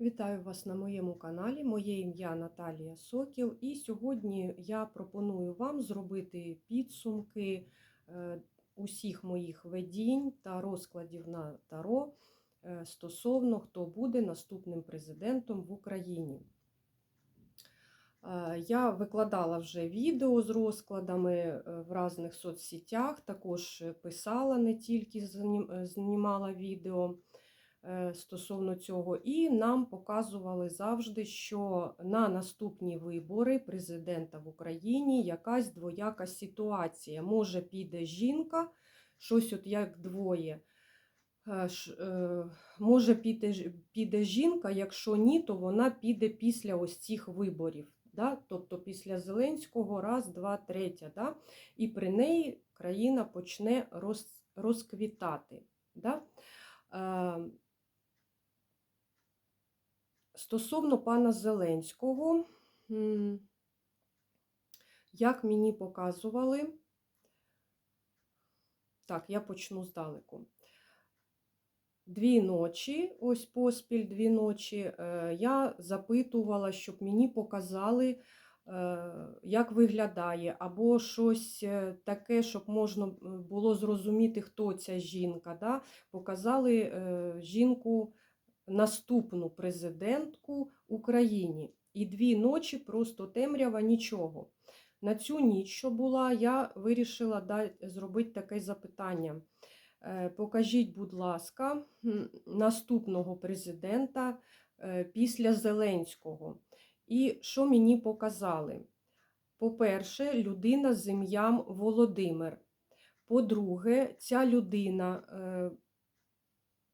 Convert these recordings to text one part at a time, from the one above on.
Вітаю вас на моєму каналі. Моє ім'я Наталія Сокіл, і сьогодні я пропоную вам зробити підсумки е, усіх моїх ведінь та розкладів на Таро е, стосовно хто буде наступним президентом в Україні. Е, Я викладала вже відео з розкладами в різних соцсетях, також писала не тільки знімала відео стосовно цього, і нам показували завжди, що на наступні вибори президента в Україні якась двояка ситуація. Може, піде жінка, щось от як двоє. Е, е, Може піде, піде жінка, якщо ні, то вона піде після ось цих виборів. Да? Тобто після Зеленського раз, два, третя. Да? І при неї країна почне роз, розквітати. Да? Стосовно пана Зеленського, як мені показували, так, я почну здалеку. Дві ночі, ось поспіль дві ночі, е, я запитувала, щоб мені показали, е, як виглядає, або щось е, таке, щоб можна було зрозуміти, хто ця жінка. Да? Показали жінку наступну президентку Україні. І дві ночі просто темрява нічого. На цю ніч, що була, я вирішила зробити таке запитання. Е, Покажіть, будь ласка, наступного президента е, після Зеленського. І що мені показали? По-перше, людина з ім'ям Володимир. По-друге, ця людина е,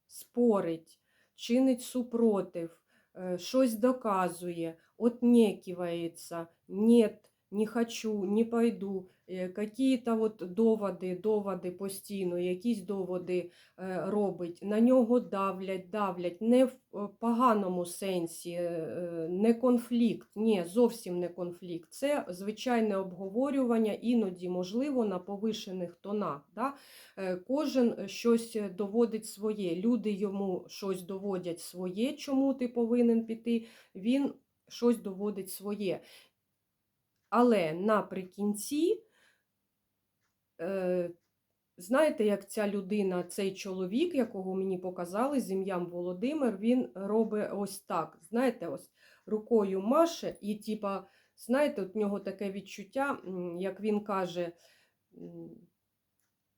спорить, чинить супротив, е, щось доказує, отнекивається, нет, не хочу, не пойду. Е, Какие-то от доводи, доводи постійно, якісь доводи е, робить, на нього давлять, давлять, не в е, поганому сенсі, не конфлікт, ні, зовсім не конфлікт. Це звичайне обговорювання, іноді, можливо, на повишених тонах. Да? Е, Кожен щось доводить своє. Люди йому щось доводять своє, чому ти повинен піти, він щось доводить своє. Але наприкінці, е, знаєте, як ця людина, цей чоловік, якого мені показали з ім'ям Володимир, він робить ось так. Знаєте, ось рукою маше, і, типа, знаєте, от нього таке відчуття, як він каже.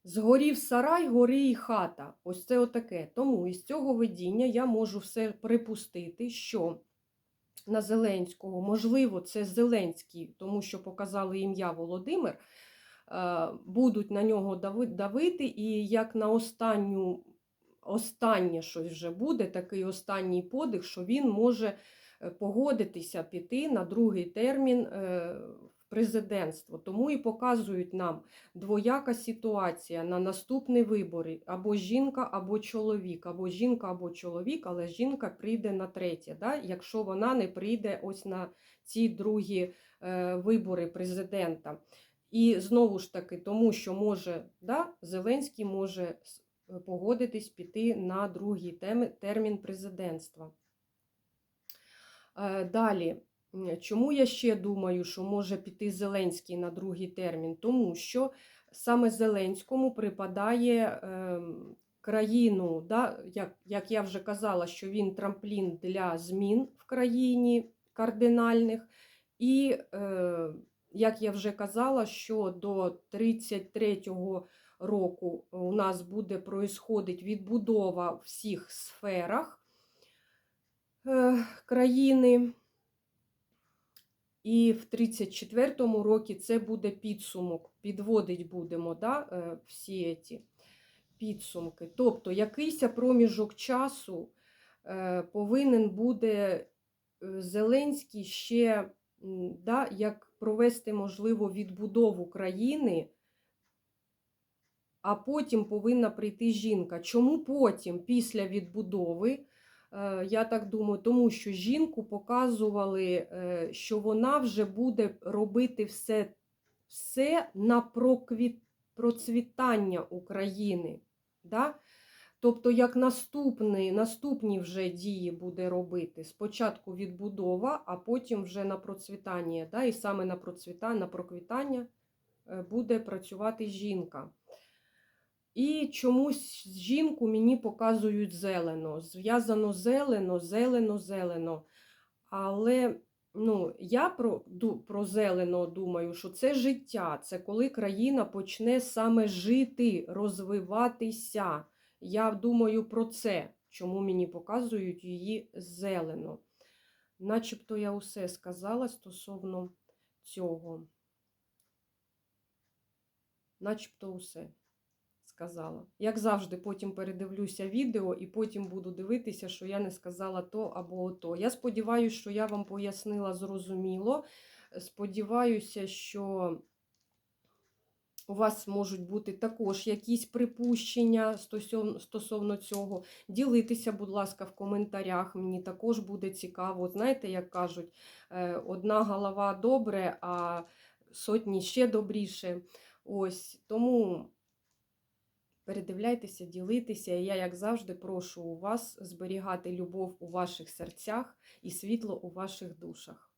Згорів сарай, гори і хата. Ось це отаке. Тому із цього видіння я можу все припустити, що на Зеленського, можливо, це Зеленський, тому що показали ім'я Володимир, е, будуть на нього давити, і як на останню, останнє щось вже буде, такий останній подих, що він може е, погодитися піти на другий термін е, президентство. Тому і показують нам двояка ситуація на наступні вибори: або жінка, або чоловік, або жінка, або чоловік, але жінка прийде на третє, да? якщо вона не прийде ось на ці другі е, вибори президента. І знову ж таки, тому що може, да, Зеленський може погодитись піти на другий термін президентства. Е, Далі, чому я ще думаю, що може піти Зеленський на другий термін? Тому що саме Зеленському припадає ем, країну, да, як, як я вже казала, що він трамплін для змін в країні кардинальних. І, е, як я вже казала, що до 33-го року у нас буде происходить відбудова в всіх сферах е, країни. І в 34-му році це буде підсумок, підводить будемо да, е, всі ці підсумки. Тобто якийсь проміжок часу е, повинен буде е, Зеленський ще да, як провести, можливо, відбудову країни, а потім повинна прийти жінка. Чому потім, після відбудови? Е, Я так думаю, тому що жінку показували, е, що вона вже буде робити все, все на проквіт, процвітання України. Да? Тобто, як наступний, наступні вже дії буде робити. Спочатку відбудова, а потім вже на процвітання. Да? І саме на процвітання, на проквітання е, буде працювати жінка. І чомусь жінку мені показують зелено. Зв'язано зелено, зелено, зелено. Але ну, я про, про зелено думаю, що це життя, це коли країна почне саме жити, розвиватися. Я думаю про це, чому мені показують її зелено. Начебто я усе сказала стосовно цього. Начебто усе сказала. Як завжди, потім передивлюся відео і потім буду дивитися, що я не сказала то або то. Я сподіваюся, що я вам пояснила зрозуміло. Сподіваюся, що у вас можуть бути також якісь припущення стосовно, цього. Ділитися, будь ласка, в коментарях. Мені також буде цікаво. Знаєте, як кажуть, е, одна голова добре, а сотні ще добріше. Ось тому передивляйтеся, ділитися. І я, як завжди, прошу у вас зберігати любов у ваших серцях і світло у ваших душах.